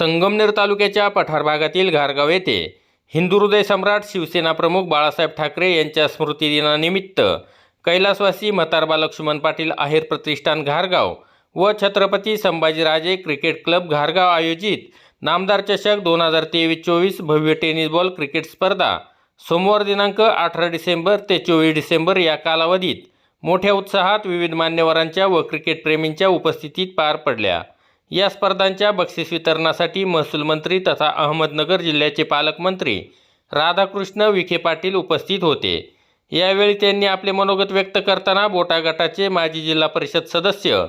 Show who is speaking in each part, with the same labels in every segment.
Speaker 1: संगमनेर तालुक्याच्या पठार भागातील घारगाव येथे हिंदू हृदय सम्राट शिवसेना प्रमुख बाळासाहेब ठाकरे यांच्या स्मृतिदिनानिमित्त कैलासवासी म्हातारबा लक्ष्मण पाटील आहेर प्रतिष्ठान घारगाव व छत्रपती संभाजीराजे क्रिकेट क्लब घारगाव आयोजित नामदार चषक दोन हजार तेवीस चोवीस भव्य टेनिस बॉल क्रिकेट स्पर्धा सोमवार दिनांक अठरा डिसेंबर ते चोवीस डिसेंबर या कालावधीत मोठ्या उत्साहात विविध मान्यवरांच्या व क्रिकेटप्रेमींच्या उपस्थितीत पार पडल्या. या स्पर्धांच्या बक्षीस वितरणासाठी महसूल मंत्री तथा अहमदनगर जिल्ह्याचे पालकमंत्री राधाकृष्ण विखे पाटील उपस्थित होते. यावेळी त्यांनी आपले मनोगत व्यक्त करताना बोटा गटाचे माजी जिल्हा परिषद सदस्य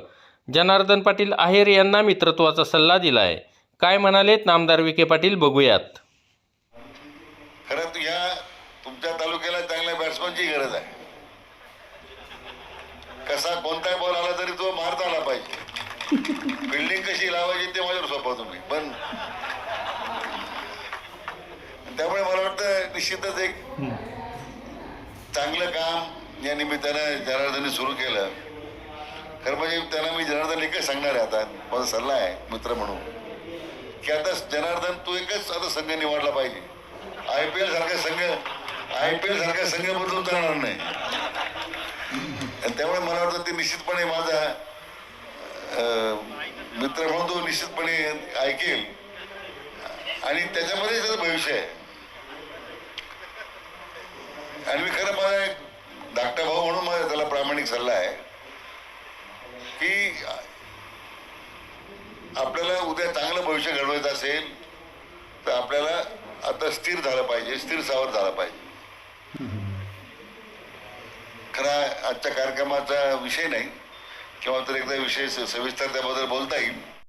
Speaker 1: जनार्दन पाटील आहेर यांना मित्रत्वाचा सल्ला दिलाय. काय म्हणालेत नामदार विखे पाटील बघूयात.
Speaker 2: खरं या तुमच्या तालुक्याला चांगल्या बॅट्समनची गरज आहे. कसा कोणताही बॉल आला तरी तो बिल्डिंग कशी लावायची ते माझ्यावर सोपा तुम्ही. पण त्यामुळे मला वाटतं निश्चितच एक चांगलं काम या निमित्तानं जनार्दनने सुरू केलं. खरं म्हणजे त्यांना मी जनार्दन एकच सांगणार आहे आता. माझा सल्ला आहे मित्र म्हणून की आता जनार्दन तू एकच आता संघ निवडला पाहिजे. आय पी एल सारखा संघ आय पी एल सारखा संघ बदलून चालणार नाही. त्यामुळे मला वाटतं ते निश्चितपणे माझा मित्र म्हणून तो निश्चितपणे ऐकेल. आणि त्याच्यामध्ये त्याचं भविष्य आहे. आणि मी खरं माझा एक धाकटा भाऊ म्हणून माझा त्याला प्रामाणिक सल्ला आहे की आपल्याला उद्या चांगलं भविष्य घडवायचं असेल तर आपल्याला आता स्थिर झालं पाहिजे स्थिर सावर झालं पाहिजे. खरा आजच्या कार्यक्रमाचा विषय नाही. किंवा तर एकदा विषय स- सविस्तर त्याबद्दल बोलता येईल.